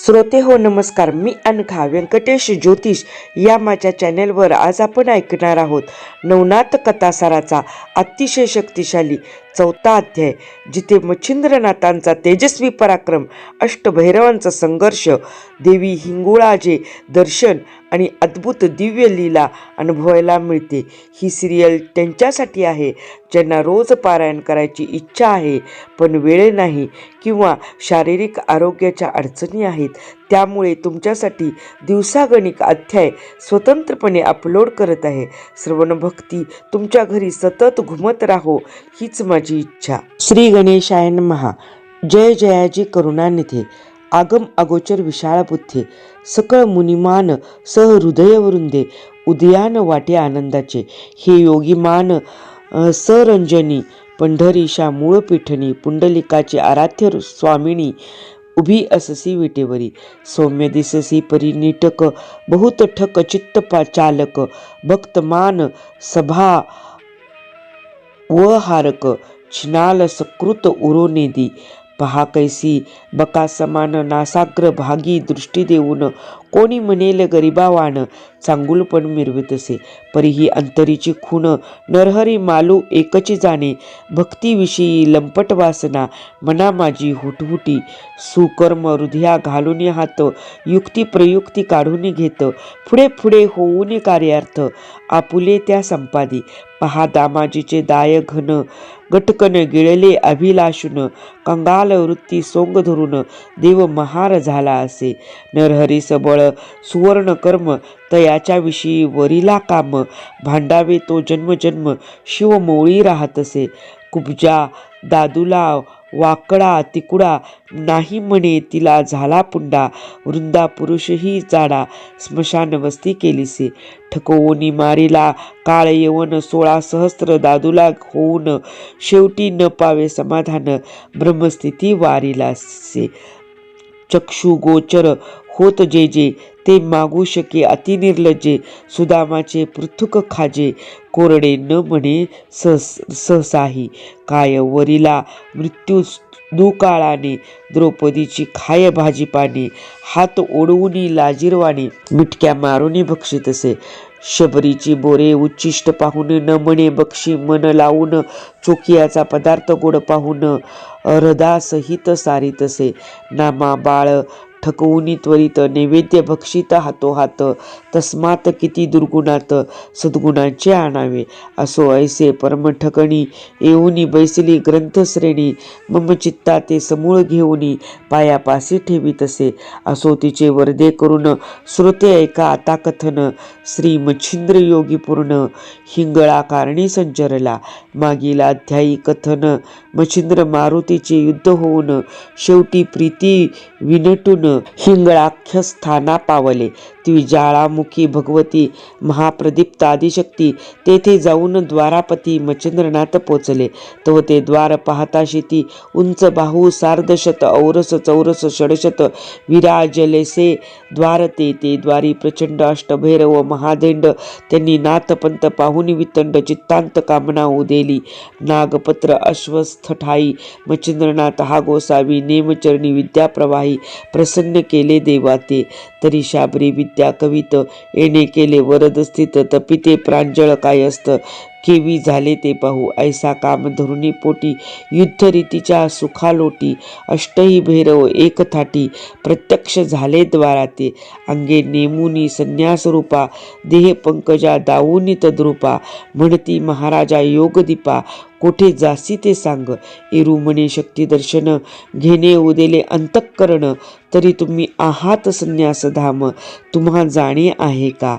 श्रोते हो नमस्कार. मी अनघा व्यंकटेश ज्योतिष या माझ्या चॅनेलवर आज आपण ऐकणार आहोत नवनाथ कथासाराचा अतिशय शक्तिशाली चौथा अध्याय जिथे मच्छिंद्रनाथांचा तेजस्वी पराक्रम अष्टभैरवांचा संघर्ष देवी हिंगुळाजे दर्शन आणि अद्भुत दिव्य लीला अनुभवायला मिळते. ही सिरियल त्यांच्यासाठी आहे. ज्यांना रोज पारायण करायची इच्छा आहे पण वेळ नाही किंवा शारीरिक आरोग्याच्या अडचणी आहेत त्यामुळे तुमच्यासाठी दिवसागणिक अध्याय स्वतंत्रपणे अपलोड करत आहे. श्रवण भक्ती तुमच्या घरी सतत घुमत राहो हीच माझी इच्छा. श्री गणेशायन महा जय जयाजी करुणानिधे. आगम अगोचर विशाळ बुद्धे सकळ मुनिमान सहृदयवरून दे उदयान वाटे आनंदाचे. हे योगीमान सरंजनी पंढरीशा मूळ पिठणी पुंडलिकाची आराध्य स्वामिनी उभी अससी विटेवरी. सौम्य दिससी परी नीटक बहुत ठक चित्त चालक भक्तमान सभा व हारक छिनाल सकृत उरोनेदी पहा कैसी बका समान नासाग्र भागी दृष्टी देऊन कोणी म्हणेल गरिबावान चांगुलपण मिरवितसे. परीही अंतरीची खून नरहरी मालू एकची जाणे. भक्तीविषयी लंपट वासना मना माझी हुटहुटी. सुकर्म हृदया घालून हात युक्ती प्रयुक्ती काढून घेत. पुढे पुढे होऊन कार्यार्थ आपुले त्या संपादी. पहा दामाजीचे दाय घन गटकन गिळले अभिलाषून. कंगाल वृत्ती सोंग धरून देव महार झाला असे. नरहरी सबळ सुवर्ण कर्म तयाच्या विषयी वरिला काम. भांडावे तो जन्मजन्म शिवमोळी राहतसे कुबजा दादूला वाकडा तिकुडा नाही म्हणे तिला झाला पुंडा. वृंदा पुरुषही जाडा. स्मशान वस्ती केलीसे. ठकवोनी मारिला. काळ येवन सोळा सहस्त्र दादूला होऊन शेवटी न पावे समाधान. ब्रह्मस्थिती वारिलासे. चक्षु गोचर होत जे जे ते मागू शके अतिनिर्लज्जे सुदामाचे पृथुक खाजे कोरडे न म्हणे सहस सहसाही. काय वरिला मृत्यू दुकाळाने द्रौपदीची खाय भाजीपाने हात ओढवूनी लाजीरवाने मिटक्या मारुनी भक्षितसे शबरीची बोरे उच्चिष्ट पाहून न म्हणे बक्षी मन लावून चोकियाचा पदार्थ गोड पाहून हृदासहित सारितसे नामा बाळ ठकवूनी त्वरित नैवेद्य भक्षित हातोहात. तस्मात किती दुर्गुणात सद्गुणांचे आणावे. असो ऐसे परमठकणी येऊनी बैसली ग्रंथश्रेणी. मम चित्ता ते समूळ घेऊनी पायापासी ठेवीतसे असो तिचे वरदे करून श्रोते ऐका आता कथन. श्री मच्छिंद्र योगी पूर्ण. हिंगळा कारणी संचरला. मागील अध्यायी कथन. मच्छिंद्र मारुतीचे युद्ध होऊन शेवटी प्रीती विनटून हिंगळाख्य स्थाना पावले ती ज्वाळामुखी भगवती महाप्रदीप्त आदिशक्ती तेथे जाऊन द्वारापती मच्छिंद्रनाथ पोचले. तो ते द्वार पाहता शेती उंच बाहू सार्धशत औरस चौरस षडशत विराजलेसे द्वार ते ते द्वारी प्रचंड अष्टभैरव महादेंड त्यांनी नाथपंत पाहुनी वितंड चित्तांत कामना उदेली. नागपत्र अश्वस्थ ठाई मच्छिंद्रनाथ हा गोसावी नेमचरणी विद्याप्रवाही प्रसन्न केले देवा ते. तरी शाबरी विद्या कवित येणे केले. वरद स्थित तपिते प्रांजळ काय असत? केवी झाले ते पाहू. ऐसा काम धरुणी पोटी. युद्धरीतीच्या सुखालोटी. अष्टही भैरव एक थाटी. प्रत्यक्ष झाले द्वारा ते अंगे नेमुनी संन्यास रूपा देह पंकजा दावुनी तद्रूपा म्हणती महाराजा योगदीपा. कोठे जासी ते सांग. इरुमणे शक्ती दर्शन घेणे उदेले अंतःकरण. तरी तुम्ही आहात संन्यास धाम. तुम्हा जाणे आहे का?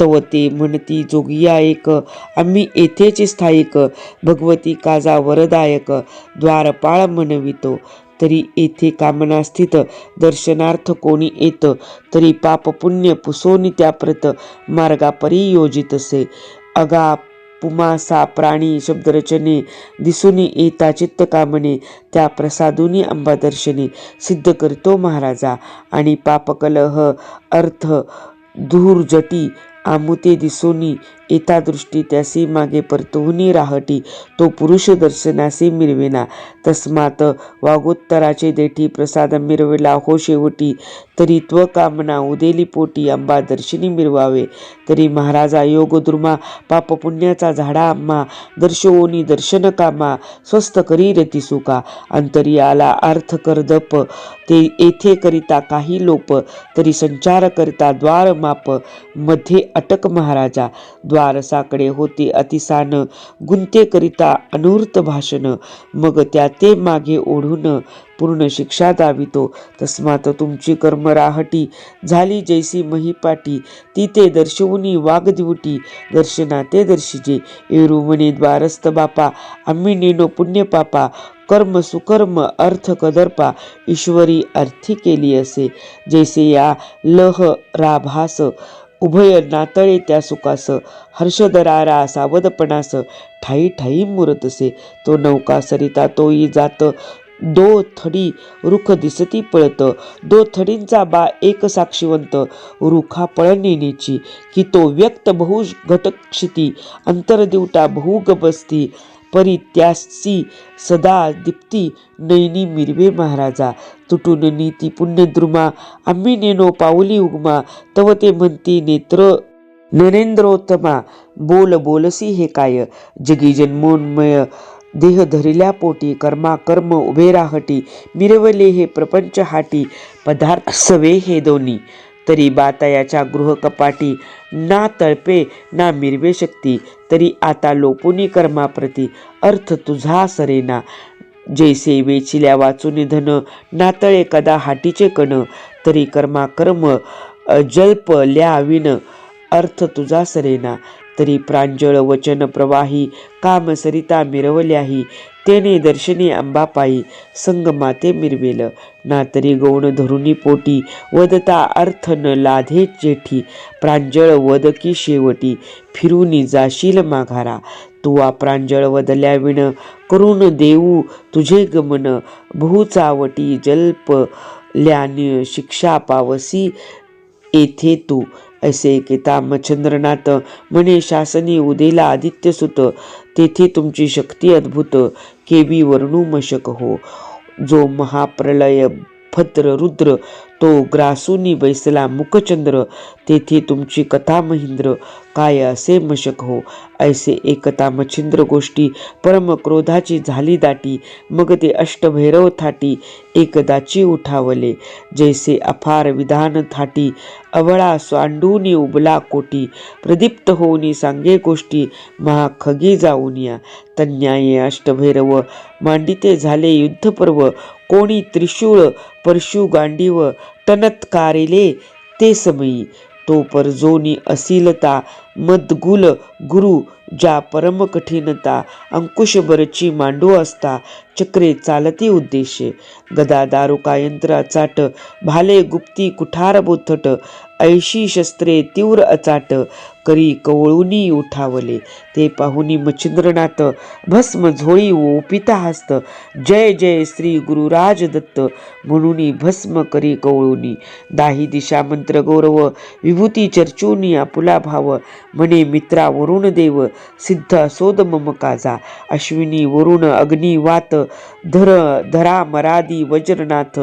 तव ते म्हणती जोगिया एक आम्ही येथेच स्थायिक. भगवती काजा वरदायक. द्वारपाळ म्हणवितो तरी येथे कामना स्थित. दर्शनार्थ कोणी येत. तरी पाप पुण्य पुसोनी त्याप्रत. मार्गापरी योजितसे. अगा पुमासा प्राणी शब्दरचने दिसूनी येता चित्त कामने त्या प्रसादुनी अंबादर्शनी सिद्ध करतो महाराजा. आणि पापकलह अर्थ धूर जटी आमुते दिसोनी एता दृष्टी त्यासी मागे परतवुनी राहटी तो पुरुष दर्शनासी मिरविना. तस्मात वागोत्तराचे देठी प्रसाद मिरविला. हो शेवटी तरी त्व कामना उदेली पोटी अंबा दर्शनी मिरवावे. तरी महाराजा योग दुर्मा पाप पुण्याचा झाडा आम्हा दर्शवोनी दर्शन कामा स्वस्त करी रती सुका. अंतरी आला अर्थ कर दप ते येथे करिता काही लोप तरी संचार करिता द्वार मापमध्ये अटक महाराजा. द्वारसाकडे होते. अतिसान गुंतेकरिता अनूर्त भाषण. मग त्या ते मागे ओढून पूर्ण शिक्षा दावितो. तस्मात तुमची कर्म राहटी. झाली जैसी महिपाटी ती ते दर्शवुनी वागदिवटी दर्शना ते दर्शिजे. एरू म्हणे द्वारस्थ बापा. आम्ही नेनो पुण्यपापा कर्म सुकर्म अर्थ कदर्पा. ईश्वरी अर्थी केली असे. जैसे या लह राभास. उभय नातळे त्या सुखास हर्षदरारा सावधपणास ठाई ठाई मुरतसे. तो नौका सरिता तोई जात दो थडी रुख दिसती पळत. दो थडींचा बा एक साक्षीवंत रुखा पळ की तो व्यक्त बहु घटक्षिती अंतरदिवटा बहुगबस्ती परी त्यासी सदा दीप्ती नैनी मिरवे महाराजा. तुटून नीती पुण्यद्रुमा आम्ही नेनो पाऊली उगमा तव ते म्हणती नेत्र नरेंद्रोत्तमा. बोल बोलसी हे काय? जगी जन्मोन्मय देह धरिल्या पोटी कर्मा कर्म उभे राहटी मिरवले हे प्रपंच हाटी पदार्थ सवे हे दोन्ही. तरी बातायाच्या गृहकपाटी ना तळपे ना मिरवे शक्ती. तरी आता लोपुनी कर्माप्रती अर्थ तुझा सरेना. जैसे वेचिल्या वाचून धन नातळे कदा हाटीचे कण. तरी कर्मा कर्म जल्प ल्याविन अर्थ तुझा सरेना. तरी प्रांजळ वचन प्रवाही काम सरिता मिरवल्याही. तेने दर्शनी अंबापायी संग माते मिरवेल. ना तरी गौण धरुणी पोटी वदता अर्थ न लाधे जेठी. प्रांजळ वद की शेवटी फिरूनी जाशील माघारा. तुवा प्रांजळ वदल्या विण करून देऊ तुझे गमन. बहुचावटी जल्प ल्यान शिक्षा पावसी येथे तू असे केतामचंद्रनाथ म्हणे शासनी उदेला आदित्य सुत तेथे तुमची शक्ती अद्भुत केवी वर्णू मशक हो. जो महाप्रलय भद्र रुद्र तो ग्रासूनी बैसला मुखचंद्र तेथे तुमची कथा महिंद्र काय असे मशक हो? ऐसे एकता मच्छिंद्र गोष्टी परम क्रोधाची झाली दाटी मग ते अष्टभैरव थाटी एकदाची उठावले. जैसे अफार विधान थाटी अवळा सांडूनी उबला कोटी. प्रदीप्त होऊनी सांगे गोष्टी महाखगी जाऊन या. तन्याये अष्टभैरव मांडिते झाले युद्धपर्व. कोणी त्रिशूळ परशु गांडीव तनत्कारिले ते समयी. तो परजोनी असीलता मदगुल गुरु ज्या परम कठीणता अंकुशबरची मांडू असता चक्रे चालती उद्देशे. गदा दारुका यंत्र चाट भाले गुप्ती कुठार बोथट ऐशी शस्त्रे तीव्र अचाट करी कवळुनी उठावले. ते पाहुनी मच्छिंद्रनाथ भस्म झोळी ओपिता हस्त जय जय श्री गुरुराज दत्त म्हणून भस्म करी कवळुनी. दाही दिशा मंत्र गौरव विभूती चर्चूनी आपुला भाव. म्हणे मित्रा वरुण देव सिद्ध असोद मम काजा. अश्विनी वरुण अग्नी वात धर धरा मरादी वज्रनाथ.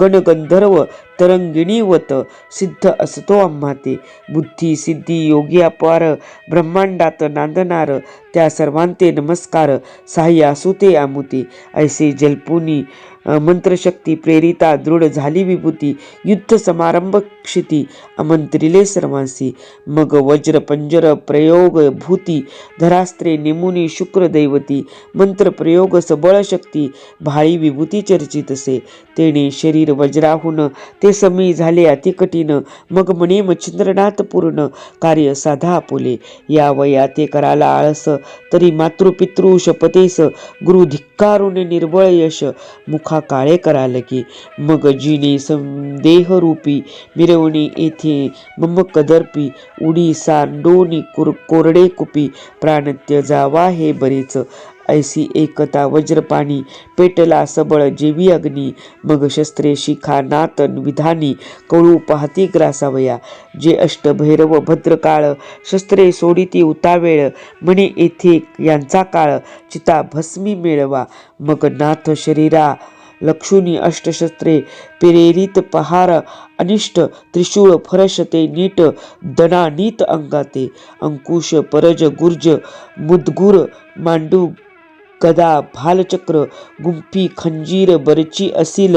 गणगंधर्व तरंगिणीवत सिद्ध असतो आम्हा ते बुद्धी सिद्धी योगी अपार ब्रह्मांडात नांदणार त्या सर्वांते नमस्कार साह्य असू ते आमुते. ऐसे जलपुनी मंत्रशक्ती प्रेरिता दृढ झाली विभूती युद्ध समारंभ क्षिती आमंत्रिले सर्वांसी मग वज्र पंजर प्रयोग भूती धरास्त्रे निमुनी शुक्र दैवती मंत्र प्रयोग सबळ शक्ती भाळी विभूती चर्चितसे तेने शरीर वज्राहून ते समी झाले अतिकठीण मग म्हणे मच्छिंद्रनाथ पूर्ण कार्य साधा आपुले या वया ते कराला आळस तरी मातृपितृ शपतेस गुरु धिक्कारुण निर्बळ यश मुख काळे कराल की मग जिने संदेहरूपी मिरवणी येथे मम कदर्पी उडी सांडोनी कुर कोरडे कुपी प्राणत्य जावा हे बरेच. ऐसी एकता वज्रपाणी पेटला सबळ जेवी अग्नी मग शस्त्रे शिखा नातन विधानी कळू पाहती ग्रासावया. जे अष्टभैरव भद्रकाळ शस्त्रे सोडिती उतावेळ म्हणे येथे यांचा काळ चिता भस्मी मिळवा. मग नाथ शरीरा लक्षुनी अष्टशस्त्रे प्रेरित पहार अनिष्ट त्रिशूळ फरशते नीट नीट दणानीत अंगाते अंकुश परज गुर्ज मुदगुर मांडू गदा भालचक्र गुंफी खंजीर बरची असील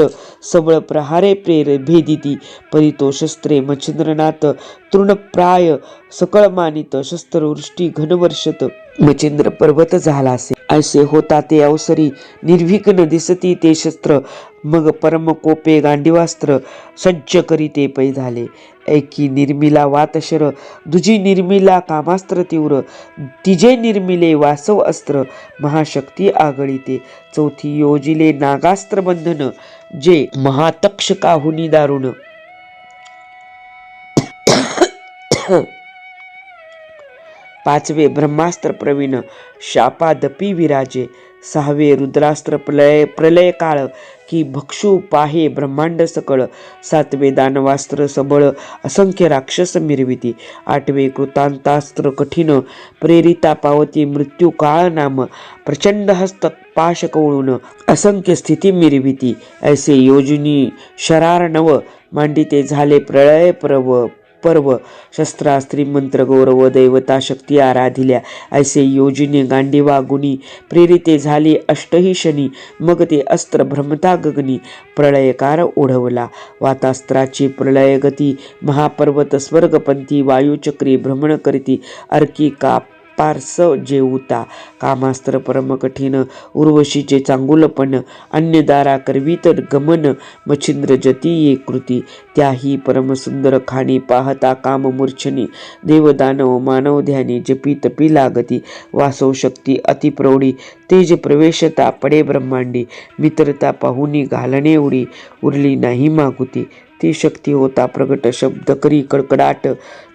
सबळ प्रहारे प्रेर भेदिती परितो शस्त्रे मच्छिंद्रनाथ तृणप्राय सकळ मानित शस्त्रवृष्टी घनवर्षत मचिंद्र पर्वत झाला असे. ऐसे होता ते अवसरी. निर्विघ्न दिसती ते शस्त्र. मग परम कोपे गांडीवास्त्र सज्ज करी ते पै झाले. ऐकी निर्मिला वातशर. दुजी निर्मिला कामास्त्र तीव्र. तिजे निर्मिले वासव अस्त्र. महाशक्ती आगळीते. चौथी योजिले नागास्त्र बंधन. जे महातक्षकाहुनी दारुण. पाचवे ब्रह्मास्त्र प्रवीण शापादपी विराजे सहावे रुद्रास्त्र प्रलय प्रलय काळ की भक्षू पाहे ब्रह्मांड सकळ सातवे दानवास्त्र सबळ असंख्य राक्षस मिरविती आठवे कृतांतास्त्र कठीण प्रेरिता पावती मृत्यू काळ नाम प्रचंड हस्त पाश कवळून असंख्य स्थिती मिरविती ऐसे योजनी शरार नव मांडिते झाले प्रलय प्रव. पर्व शस्त्रास्त्री मंत्र गौरव दैवता शक्ती आराधिल्या ऐसे योजिने गांडीवा गुणी प्रेरिते झाले अष्टही शनी मग ते अस्त्र भ्रमता गगनी प्रळयकार ओढवला. वातास्त्राची प्रलयगती महापर्वत स्वर्गपंथी वायुचक्री भ्रमण करीती अर्की काप पारस जेवता कामास्त्र परम कठीण उर्वशीचे चांगुलपण अन्यदारा करवीत गमन मच्छिंद्र जती ये कृती. त्याही परमसुंदर खाणी पाहता काममूर्छनी. देवदानव मानव ध्यानी जपी तपी लागती. वासव शक्ती अतिप्रौढी तेज प्रवेशता पडे ब्रह्मांडी. मित्रता पाहुनी घालणे उडी उरली नाही मागुती. ती शक्ती होता प्रगट शब्द करी कडकडाट.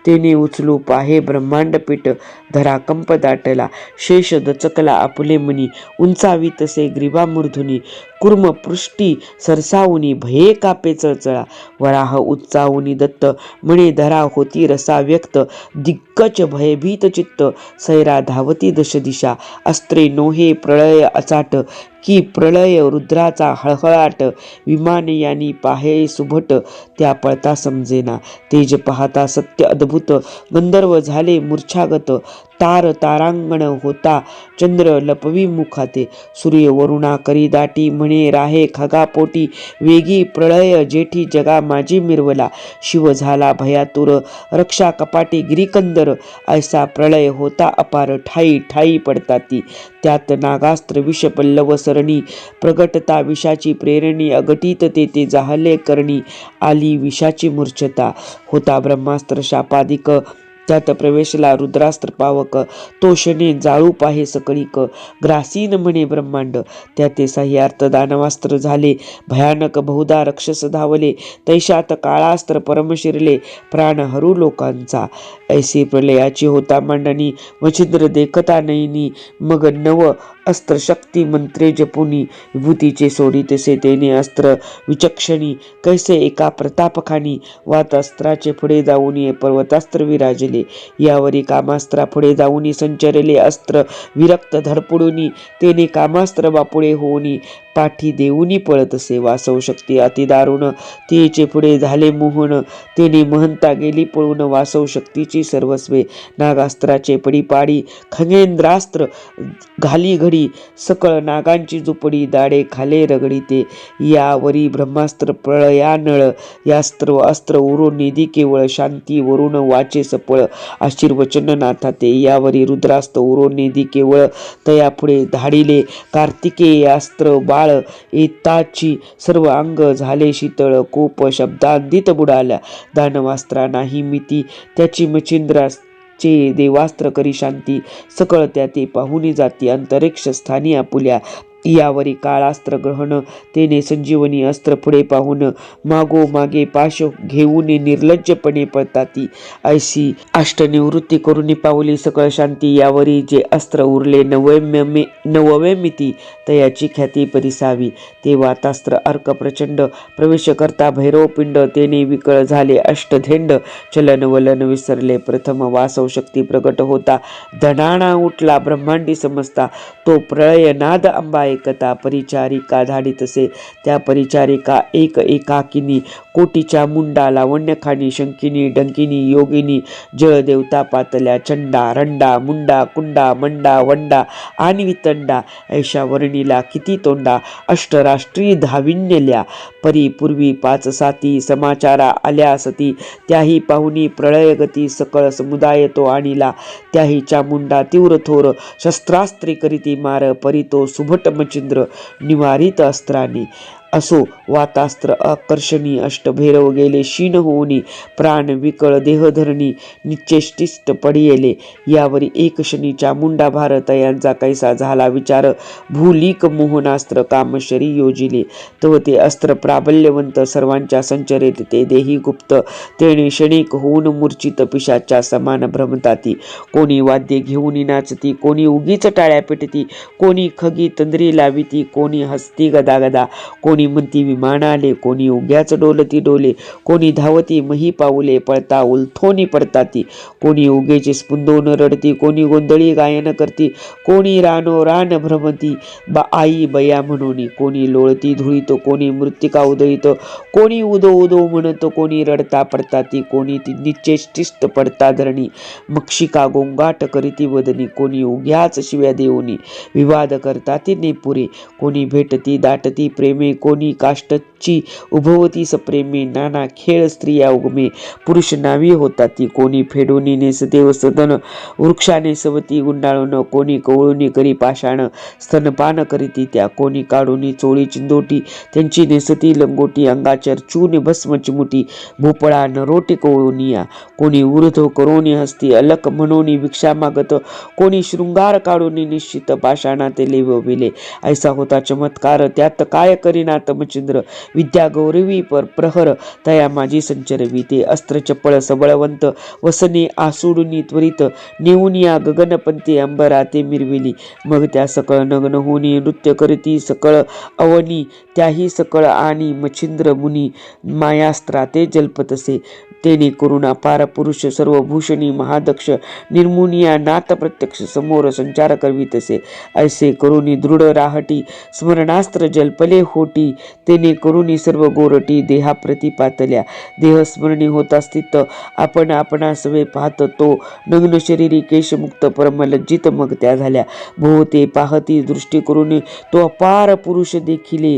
तेने उचलू पाहे ब्रह्मांडपीठ धरा कंप दाटला. शेष दचकला आपले मनी. उंचावी तसे ग्रीवा मूर्धुनी कुर्म पृष्टी सरसावुनी. भये कापे चळचळा. वराह उच्चावुनी दत्त. म्हणे धरा होती रसा व्यक्त. दिग्गज भयभीत चित्त. सैरा धावती दश दिशा अस्त्रे नोहे प्रळय अचाट. की प्रळय रुद्राचा हळहळाट. विमान यानी पाहे सुभट. त्या पळता समजेना. तेज पाहता सत्य अद्भुत. गंधर्व झाले मूर्छागत. तार तारांगण होता. चंद्र लपवी मुखाते. सूर्य वरुणा करी दाटी म्हणे राहे खगापोटी वेगी प्रळय जेठी जगा माझी मिरवला. शिव झाला भयातुर. रक्षा कपाटी गिरीकंदर. ऐसा प्रळय होता अपार. ठाई ठाई पडताती. त्यात नागास्त्र विष पल्लव सरणी. प्रगटता विषाची प्रेरणी. अगटीत ते ते जाहले करणी. आली विषाची मूर्छता. होता ब्रह्मास्त्र शापादिक. त्यात प्रवेशला रुद्रास्त्र पावक तोषणे जाळू पाहे सकळीक ग्रासीन म्हणे ब्रह्मांड. त्या ते सह्यार्थ दानवास्त्र झाले भयानक बहुधा रक्षस धावले तैशात काळास्त्र परम शिरले प्राण हरू लोकांचा. ऐसी प्रलयाची होता मांडणी मच्छिंद्र देखता नयनी मग नव अस्त्र शक्ती मंत्रे जपुनी विभूतीचे सोडी तसे तेने अस्त्र विचक्षणी कैसे एका प्रतापखानी वात अस्त्राचे पुढे जाऊन ये पर्वतास्त्र विराजले. यावरी कामास्त्रा पुढे जाऊन संचरले अस्त्र विरक्त धडपडूनी तेने कामास्त्र बापुळे होऊनी पाठी देऊनी पळत असे. वासव शक्ती अतिदारुण तिचे पुढे झाले मोहन. तिने महंता गेली पळून वासव शक्तीची सर्वस्वे. नागास्त्राचे पडी पाडी खगेंद्रास्त्र घाली घडी सकळ नागांची झुपडी दाडे खाले रगडीते यावरी ब्रह्मास्त्र प्रळया नळ यास्त्र अस्त्र उरो निधी केवळ शांती वरुण वाचे सपळ. आशीर्वचन नाथा ते. यावरी रुद्रास्त्र उरो निधी केवळ. तया पुढे धाडिले कार्तिकेयास्त्र अस्त्र काळ येताची सर्व अंग झाले शीतळ कोप शब्दांदित बुडाल्या. दानवास्त्रा नाही मिती त्याची मचिंद्रास चे देवास्त्र करी शांती. सकळ त्या ते पाहुनी जाती अंतरिक्ष स्थानी आपुल्या. यावरी काळास्त्र ग्रहण तेने संजीवनी अस्त्र पुढे पाहून मागो मागे पाश घेऊन निर्लज्जपणे पळताती. ऐशी अष्टनिवृत्ती करून पावली सकळ शांती यावरी जे अस्त्र उरले नवम्य नवव्यमिती तयाची ख्याती परिसावी. ते वातास्त्र अर्क प्रचंड प्रवेश करता भैरव पिंड तेने विकळ झाले अष्टधेंड चलन वलन विसरले प्रथम वासव शक्ती प्रगट होता. धनाणा उठला ब्रह्मांडी समजता. तो प्रळयनाद अंबा एकता परिचारिका धाडितसे त्या परिचारिका एक एकाकिनी कोटीच्या मुंडा लावण्यखानी शंकिनी डंकिनी योगिनी जळदेवता पातल्या चंडा रंडा मुंडा कुंडा मंडा वंडा आणि वितंडा. ऐशा वर्णीला किती तोंडा? अष्टराष्ट्रीय धाविण्यल्या परी पूर्वी पाच साती समाचारा आल्या सती. त्याही पाहुणी प्रळयगती सकळ समुदाय तो आणिला. त्याही चामुंडा तीव्र थोर शस्त्रास्त्री करीती मार परी तो सुभट रामचंद्र निवारित अस्त्राने. असो वातास्त्र आकर्षणी अष्टभैरव गेले क्षीण होऊनी प्राण विकळ देहधरणी निश्चेष्टिष्ट पडियेले. यावरी एक शनीच्या मुंडा भारत यांचा कैसा झाला विचार? भूलिक मोहनास्त्र कामशरी योजिले. तव ते अस्त्र प्राबल्यवंत सर्वांच्या संचरेत ते देही गुप्त. तेणे क्षणिक होऊन मूर्छित पिशाच्या समान भ्रमताती. कोणी वाद्य घेऊन नाचती कोणी उगीच टाळ्या पेटती कोणी खगी तंद्री लाविती कोणी हस्ती गदा गदा कोणी म्हणती विमान आले कोणी उग्याच डोलती डोले कोणी धावती मही पाऊले पळता उलथोनी पडताती कोणी उगेची स्पुंदोन रडती कोणी गोंधळी गायन करती कोणी रानो रान भ्रमती बा आई बया म्हणून कोणी लोळती धुळीत कोणी मृत्तिका उदळीत कोणी उदो उदो म्हणत कोणी रडता पडताती कोणी ती निश्चेष्टिष्ट पडता धरणी मक्षिका गोंगाट करीती वदनी कोणी उग्याच शिव्या देऊनी विवाद करताती नेपुरे कोणी भेटती दाटती प्रेमे कोणी कोणी काष्टची उभवती सप्रेमी नाना खेळ स्त्रिया उगमे. पुरुष नावी होता ती कोणी फेडूनी नेसदेव सदन वृक्षाने सवती गुंडाळून कोणी कवळूनी करी पाषाण स्तनपान करीती त्या कोणी काढूनी चोळी चिंदोटी त्यांची नेसती लंगोटी अंगाचर चून भस्म चिमुटी भोपळा नरोटी कवळूनिया कोणी ऊर्ध्व करोनी हस्ती अलक म्हणून भिक्षा मागत कोणी शृंगार काढून निश्चित पाषाणा ते लेवविले ऐसा होता चमत्कार त्यात काय करीना तमचंद्र विद्या गौरवी पर प्रहर तया माझी संचरवी ते अस्त्र चपळ सबळवंत वसने आसुडुनी त्वरित नेऊन या गगनपंथी अंबरा ते मिरविली. मग त्या सकळ नग्न होनी नृत्य करती सकळ अवनी त्याही सकळ आणि मच्छिंद्र मुनी मायास्त्रा ते जल्पतसे तेने करून अपार पुरुष सर्व भूषणी महादक्ष निर्मुनिया नाथ प्रत्यक्ष समोर संचार करवितसे ऐसे करुणी दृढ राहटी स्मरणास्त्र जल्पले होटी तेने करुणी सर्व गोरटी देहाप्रती पातल्या. देहस्मरणी होत स्थित आपण आपणास वे पाहत तो नग्न शरीरी केशमुक्त परमलज्जित मग त्या झाल्या. भोवते पाहती दृष्टी करून तो अपार पुरुष देखिले.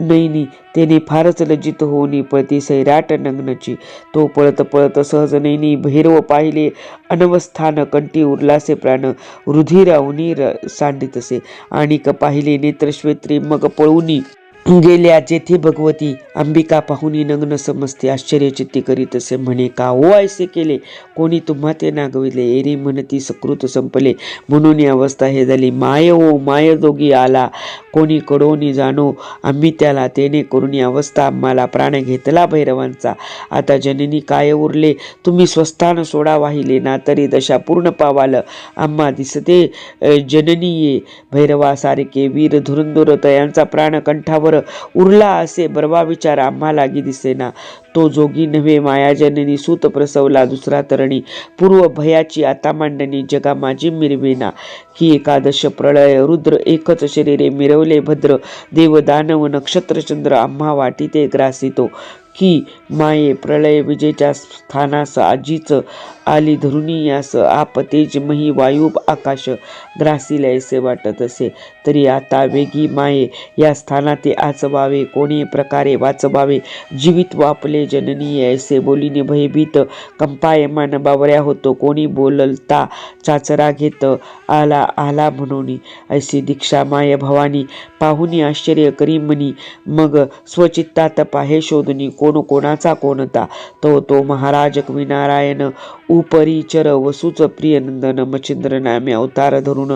नैनी तेने फारच लज्जित होऊनी पळती सैराट नग्नची. तो पळत पळत सहज नैनी भैरव पाहिले अनवस्थान कंटी उरलासे प्राण. रुधिरावनी र सांडितसे आणि क पाहिले नेत्रश्वेत्री मग पळूनी. गेल्या जेथे भगवती अंबिका पाहुनी नग्न समजते आश्चर्यचित्ती करीत असे म्हणे का हो ओ ऐसे केले? कोणी तुम्हा ते नागविले? एरी म्हणती सकृत संपले. म्हणून ही अवस्था हे झाली. माय ओ माय दोघी आला. कोणी कडोनी जाणो. आम्ही त्याला तेने करून अवस्था आम्हाला प्राण घेतला भैरवांचा. आता जननी काय उरले? तुम्ही स्वस्थान सोडा वाहिले. ना तरी दशा पूर्ण पावाल. आम्हा दिसते जननी ये भैरवासारखे वीर धुरंधुर यांचा प्राण वर उरला असे बरवा विचार आम्हा लागी दिसेना. तो जोगी नव्हे मायाजननी सूत प्रसवला दुसरा तरणी. पूर्व भयाची आता मांडणी जगा माझी मिरवेना. ही एकादश प्रळय रुद्र एकच शरीरे मिरवले भद्र देवदानव नक्षत्रचंद्र आम्हा वाटी ते ग्रासितो. की माये प्रलय विजेच्या स्थानास आजीच आली धरुणी यास आप तेज मही वायू आकाश ग्रासील ऐसे वाटत असे. तरी आता वेगी माये या स्थानाते आचवावे कोणी प्रकारे वाचवावे जीवित वापले जननी ऐसे बोलीने भयभीत कंपायमान बावऱ्या होतो. कोणी बोलता चाचरा घेत आला आला म्हणून. ऐसी दीक्षा माय भवानी पाहुनी आश्चर्य करी मनी मग स्वचित्तात पाहे शोधनी कोण कोणाचा कोणता तो तो महाराज कविनारायण उपरिचर वसूच प्रिय नंदन मच्छिंद्र नामे अवतार धरून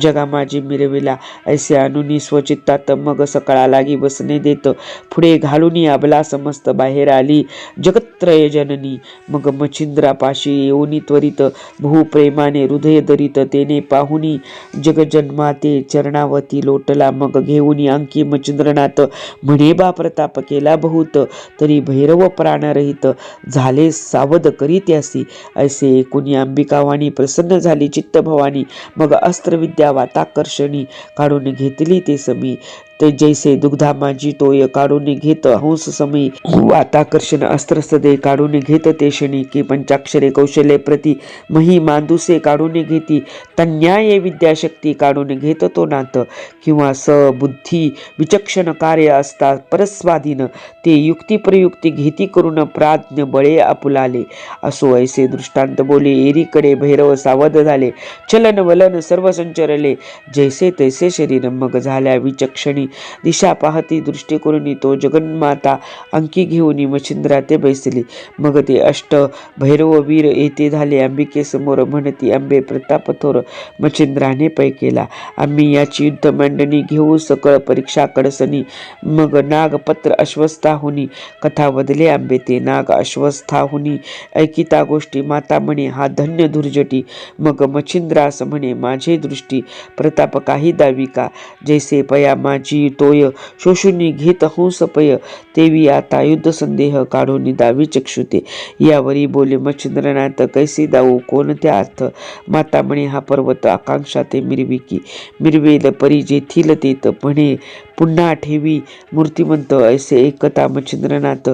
जगामाजी मिरविला. ऐसे अनुनी स्वचित्तात मग सकाळा लागी बसणे देत. पुढे घालून अबला समस्त बाहेर आली. जगत्रय जननी. मग मच्छिंद्रापाशी येऊनी त्वरित भूप्रेमाने हृदय दरित तेने पाहुनी जगजन्माते चरणावती लोटला. मग घेऊनी अंकी मच्छिंद्रनाथ म्हणे बा प्रताप केला बहुत. तरी भैरव प्राणरहित झाले सावध करीत यासी. ऐसे कुणी अंबिकावाणी प्रसन्न झाली चित्त भवानी मग अस्त्रविद्या वाताकर्षणी काढून घेतली ते समी. ते जैसे दुग्धा माझी तोय काढून घेत. हंस समी वाताकर्षण अस्त्रसदे काढून घेत. ते क्षणी की पंचाक्षरे कौशल्य प्रति मही मांदुसे काढून घेती. तन्याय विद्याशक्ती काढून घेत तो नात. किंवा स बुद्धी विचक्षण कार्य असता परस्वाधीन. ते युक्तिप्रयुक्ती घेती करून प्राज्ञ बळे आपुलाले. असो ऐसे दृष्टांत बोले एरीकडे भैरव सावध झाले. चलन वलन सर्व संचरले. जैसे तैसे शरीर मग झाल्या विचक्षणी दिशा पाहती दृष्टी करून तो जगन्माता अंकी घेऊन मच्छिंद्रा ते बैसली. मग ते अष्ट भैरव वीर येथे झाले. अंबिके समोर म्हणती अंबे प्रताप थोर मच्छिंद्राने पै केला. आम्ही याची युद्ध मांडणी घेऊ. सकळ परीक्षा कडसनी मग नागपत्र अश्वस्था होनी कथा बदले आंबे ते. नाग अश्वस्था होनी ऐकिता गोष्टी. माता म्हणे हा धन्य दुर्जटी. मग मच्छिंद्रास म्हणे माझे दृष्टी. प्रताप काही दावी का? जैसे पया माझी तोय शोषुनी घेत हंस पय तेवी आता युद्ध संदेह काढून दावी चक्षुते. यावरी बोले मच्छिंद्रनाथ कैसे दाऊ? कोणत्या अर्थ? माता हा पर्वत आकांक्षा ते मिरविकी मिरवेल परी जेथील तेत म्हणे पुन्हा ठेवी. मूर्तिमंत ऐसे एकता मच्छिंद्रनाथ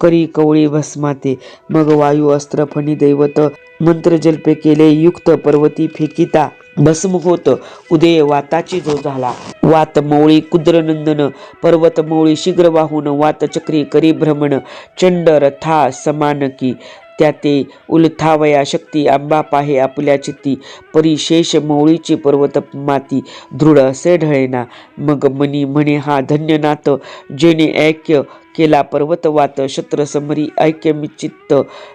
करी कवळी भस्माते. मग वायू अस्त्र फणी दैवत मंत्र जल्पे केले युक्त पर्वती फेकिता. भस्म होत उदय वाताची जो झाला. वात मौळी कुद्रनंदन पर्वत मौळी शीघ्र वाहून वात चक्री करी भ्रमण. चंड रथा समानकी त्या ते उलथावया शक्ती आंबा पाहे आपल्या चित्ती परिशेष मौळीची पर्वत माती दृढ असे ढळेना मग मनी म्हणे हा धन्यनाथ जेणे ऐक्य केला पर्वत वात शत्र समरी ऐक्य चित्त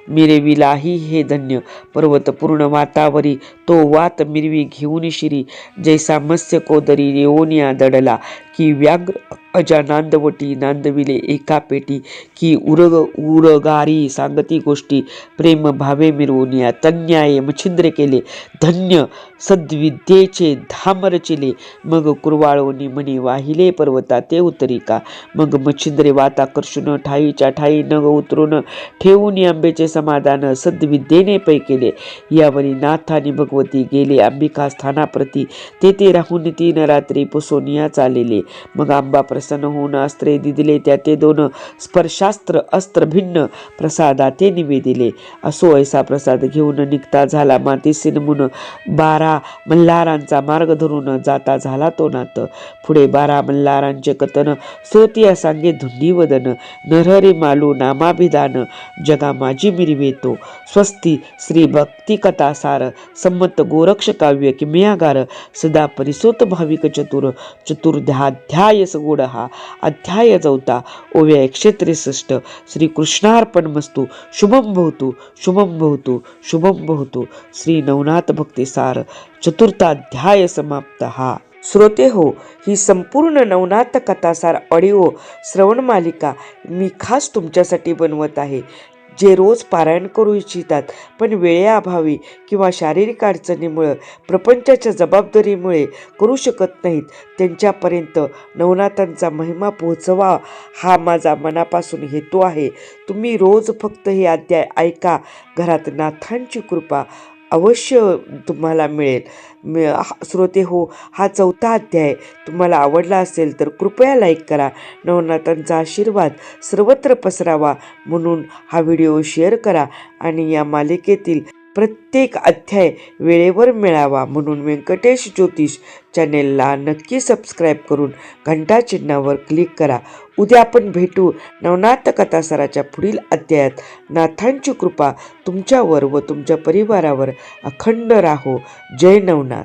मिरविलाही हे धन्य. पर्वत पूर्ण वातावरी तो वात मिरवी घेऊन शिरी. जैसा मत्स्य कोदरी रेओनिया दडला की व्याघ्र अजा नांदवटी नांदविले एका पेटी. की उरग उरगारी सांगती गोष्टी. प्रेम भावे मिरवूनिया तन्याय मच्छिंद्र केले. धन्य सद्विद्येचे धाम रचिले मग कुरवाळोनी म्हणे वाहिले पर्वता ते उतरिका मग मच्छिंद्रे वाताकर्षुन ठाईच्या ठाई नग उतरून ठेवून आंबेचे समाधान सद्विद्येने पै केले. यावरी नाथ आणि भगवती गेले. अंबिका स्थानाप्रती तेथे राहून तीन रात्री पुसोनिया चालले. मग आंबा प्रसन्न होऊन अस्त्रे दिदिले. त्या ते दोन स्पर्शास्त्र अस्त्र भिन्न प्रसादा ते निवेदिले. असो ऐसा प्रसाद घेऊन निघता झाला. मातीसिनमून बारा मल्हारांचा मार्ग धरून जाता झाला तो नात. पुढे बारा मल्हारांचे कथन श्रोतिया सांगे धुंडी वदन. नरहरी मालू नामाभिधान जगा माझी मिरवेतो स्वस्ती श्री भक्ती कथा सार संमत गोरक्ष काव्य किमयागार. सदा परिसोत भाविक चतुर चतुर्ध्याध्याय सगोड हा. अध्याय चौथा ओव्या एकशे त्रेसष्ट. श्री कृष्णार्पण मस्तू शुभम भवतु शुभम भवतु शुभम भवतु. श्री नवनाथ भक्ती सार चतुर्थाध्याय समाप्त हा श्रोते हो ही संपूर्ण नवनाथ कथासार ऑडिओ श्रवण मालिका मी खास तुमच्यासाठी बनवत आहे. जे रोज पारायण करू इच्छितात पण वेळेअभावी किंवा शारीरिक अडचणीमुळं प्रपंचाच्या जबाबदारीमुळे करू शकत नाहीत त्यांच्यापर्यंत नवनाथांचा महिमा पोहोचवा हा माझा मनापासून हेतू आहे. तुम्ही रोज फक्त हे अध्याय ऐका घरात नाथांची कृपा अवश्य तुम्हाला मिळेल. हा- श्रोते हो हा चौथा अध्याय तुम्हाला आवडला असेल तर कृपया लाईक करा. नवनाथांचा आशीर्वाद सर्वत्र पसरावा म्हणून हा व्हिडिओ शेअर करा आणि या मालिकेतील प्रत्येक अध्याय वेळेवर मिळावा म्हणून व्यंकटेश ज्योतिष चॅनेलला नक्की सबस्क्राईब करून घंटा चिन्हावर क्लिक करा. उद्या आपण भेटू नवनाथ कथासराच्या पुढील अध्यायात. नाथांची कृपा तुमच्यावर व तुमच्या परिवारावर अखंड राहो. जय नवनाथ.